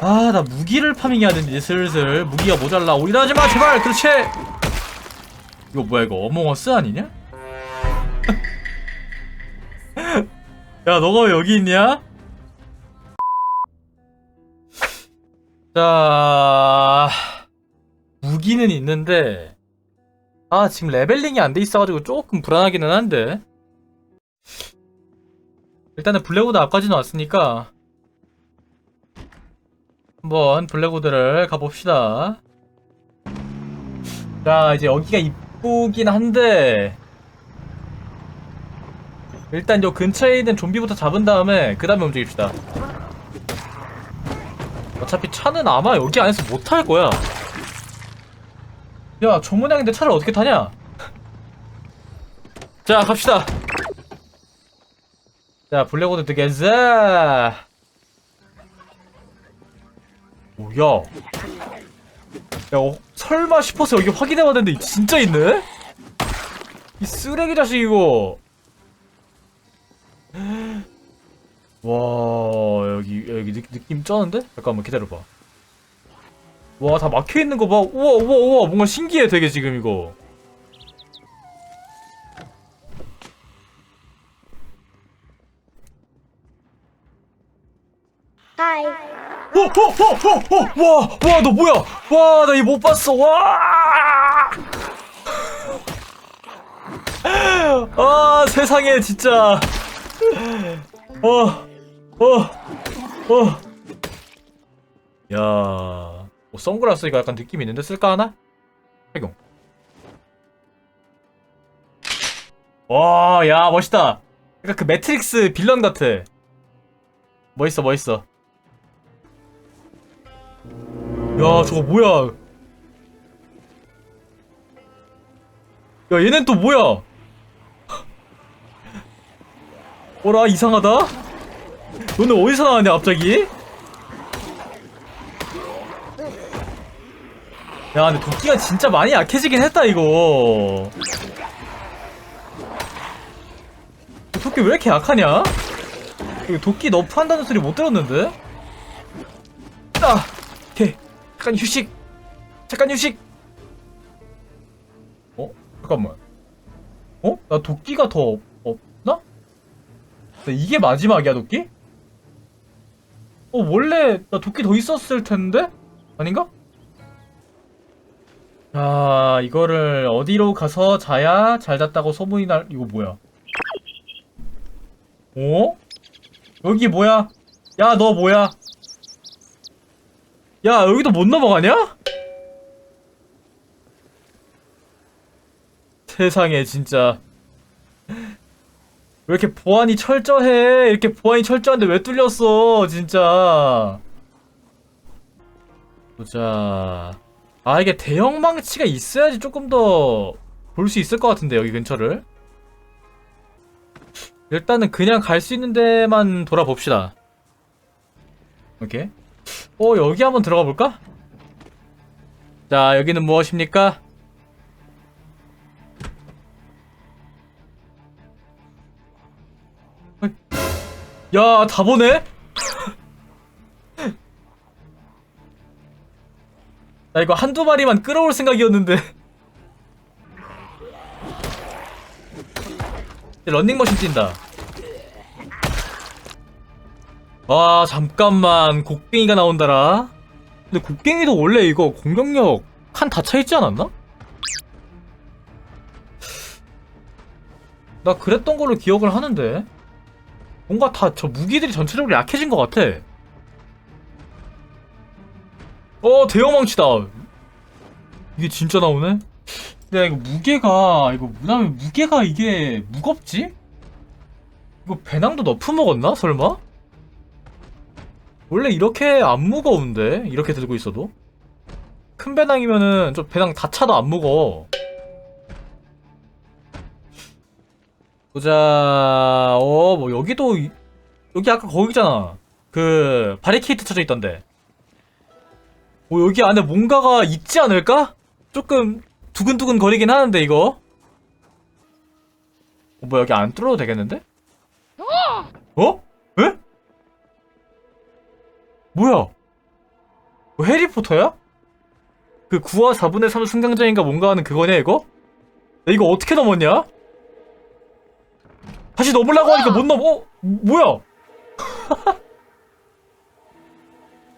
아, 나 무기를 파밍해야 되는데, 슬슬. 무기가 모자라. 올인하지 마, 제발! 그렇지! 이거 뭐야, 이거 어몽어스 아니냐? 야, 너가 왜 여기 있냐? 자, 무기는 있는데, 아, 지금 레벨링이 안 돼 있어가지고 조금 불안하기는 한데. 일단은 블랙우드 앞까지는 왔으니까, 한번 블랙우드를 가봅시다. 자, 이제 여기가 이쁘긴 한데, 일단 요 근처에 있는 좀비부터 잡은 다음에, 그 다음에 움직입시다. 어차피 차는 아마 여기 안에서 못 탈 거야. 야, 조문양인데 차를 어떻게 타냐? 자, 갑시다. 자, 블랙우드 드게자. 뭐야? 야, 어, 설마 싶어서 여기 확인해봤는데 진짜 있네? 이 쓰레기 자식 이거. 와 여기 여기 느, 느낌 쩌는데? 잠깐만 기다려봐. 와 다 막혀 있는 거 봐. 우와 우와 우와 뭔가 신기해 되게 지금 이거. 하이. 와와와와와 너 뭐야? 와 나 이거 못 봤어. 와. 아 세상에 진짜. 어, 어, 어. 야, 뭐 선글라스 이거 약간 느낌 있는데 쓸까 하나? 착용. 와, 야 멋있다. 약간 그 매트릭스 빌런 같아. 멋있어, 멋있어. 야, 저거 뭐야? 야, 얘는 또 뭐야? 어라 이상하다? 너는 어디서 나왔냐 갑자기? 야 근데 도끼가 진짜 많이 약해지긴 했다 이거 도끼 왜 이렇게 약하냐? 도끼 너프 한다는 소리 못 들었는데? 잠깐 휴식 잠깐 휴식 어? 잠깐만 어? 나 도끼가 더 없나? 나 이게 마지막이야 도끼? 어 원래 나 도끼 더 있었을 텐데? 아닌가? 자 이거를 어디로 가서 자야 잘 잤다고 소문이 날 이거 뭐야 어? 여기 뭐야? 야 너 뭐야? 야 여기도 못 넘어가냐? 세상에 진짜 왜 이렇게 보안이 철저해? 이렇게 보안이 철저한데 왜 뚫렸어? 진짜. 보자. 아 이게 대형 망치가 있어야지 조금 더 볼 수 있을 것 같은데 여기 근처를. 일단은 그냥 갈 수 있는 데만 돌아봅시다. 오케이. 어 여기 한번 들어가 볼까? 자 여기는 무엇입니까? 야, 다 보네? 나 이거 한두 마리만 끌어올 생각이었는데. 런닝머신 뛴다. 아, 잠깐만. 곡괭이가 나온다라. 근데 곡괭이도 원래 이거 공격력 한다 차있지 않았나? 나 그랬던 걸로 기억을 하는데. 뭔가 다 저 무기들이 전체적으로 약해진 것 같아. 어 대형망치다. 이게 진짜 나오네? 근데 이거 무게가 이거 그다음에 무게가 이게 무겁지? 이거 배낭도 너프 먹었나 설마? 원래 이렇게 안 무거운데 이렇게 들고 있어도 큰 배낭이면은 저 배낭 다 차도 안 무거워. 보자. 어, 뭐 여기도 이- 여기 아까 거기잖아. 그 바리케이트 쳐져 있던데. 어, 여기 안에 뭔가가 있지 않을까? 조금 두근두근 거리긴 하는데 이거. 어, 뭐 여기 안 뚫어도 되겠는데? 어? 에? 뭐야? 뭐 해리포터야? 그 9와 4분의 3 승강장인가 뭔가 하는 그거냐 이거? 야, 이거 어떻게 넘었냐? 다시 넘으려고 하니까 못 넘어. 어? 뭐야?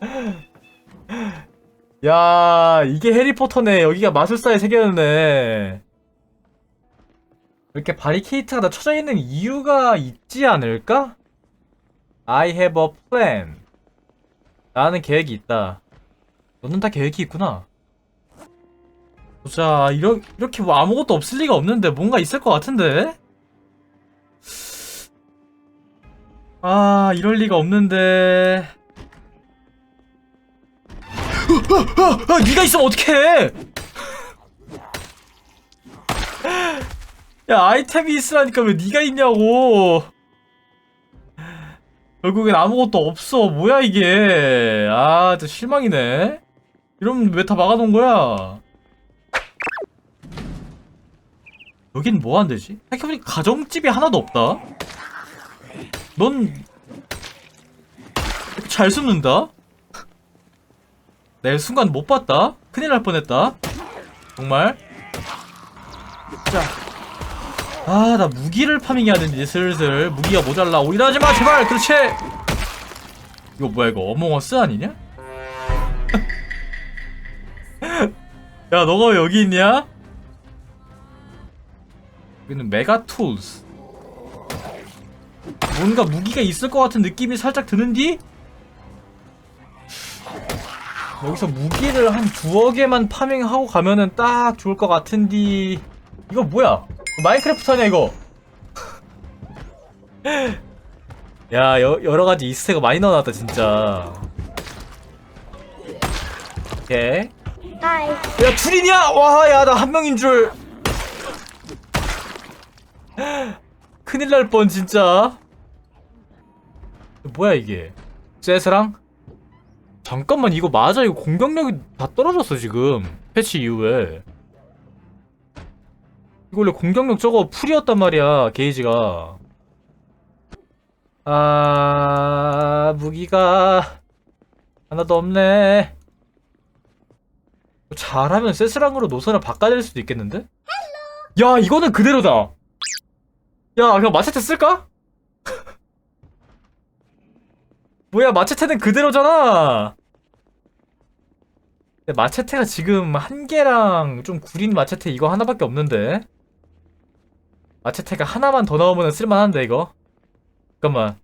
야, 이게 해리포터네. 여기가 마술사의 세계였네. 이렇게 바리케이트가 다 쳐져 있는 이유가 있지 않을까? I have a plan. 나는 계획이 있다. 너는 다 계획이 있구나. 보자, 이러, 이렇게 뭐 아무것도 없을 리가 없는데 뭔가 있을 것 같은데? 아, 이럴 리가 없는데. 아, 네가 있으면 어떡해! 야, 아이템이 있으라니까 왜 네가 있냐고! 결국엔 아무것도 없어. 뭐야, 이게. 아, 진짜 실망이네. 이러면 왜 다 막아놓은 거야? 여긴 뭐 한대지? 생각해보니까 가정집이 하나도 없다? 넌, 잘 숨는다? 내 순간 못 봤다? 큰일 날 뻔했다? 정말? 자. 아, 나 무기를 파밍해야 되는데, 슬슬. 무기가 모자라. 오일하지 마, 제발! 그렇지! 이거 뭐야, 이거? 어몽어스 아니냐? 야, 너가 왜 여기 있냐? 여기는 메가 툴스. 뭔가 무기가 있을 것 같은 느낌이 살짝 드는디? 여기서 무기를 한 두어 개만 파밍하고 가면은 딱 좋을 것 같은디. 이거 뭐야? 마인크래프트 아니야, 이거? 야, 여, 여러 가지 이스트가 많이 넣어놨다, 진짜. 오케이. 하이. 야, 둘이냐? 와, 야, 나 한 명인 줄. 큰일 날 뻔, 진짜. 뭐야, 이게? 세스랑? 잠깐만, 이거 맞아? 이거 공격력이 다 떨어졌어, 지금. 패치 이후에. 이거 원래 공격력 저거 풀이었단 말이야, 게이지가. 아, 무기가 하나도 없네. 잘하면 세스랑으로 노선을 바꿔낼 수도 있겠는데? 야 이거는 그대로다 야 그냥 마체테 쓸까? 뭐야 마체테는 그대로잖아 마체테가 지금 한 개랑 좀 구린 마체테 이거 하나밖에 없는데 마체테가 하나만 더 나오면 쓸만한데 이거? 잠깐만.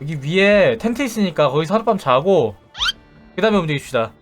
여기 위에 텐트 있으니까 거기서 하룻밤 자고 그 다음에 움직입시다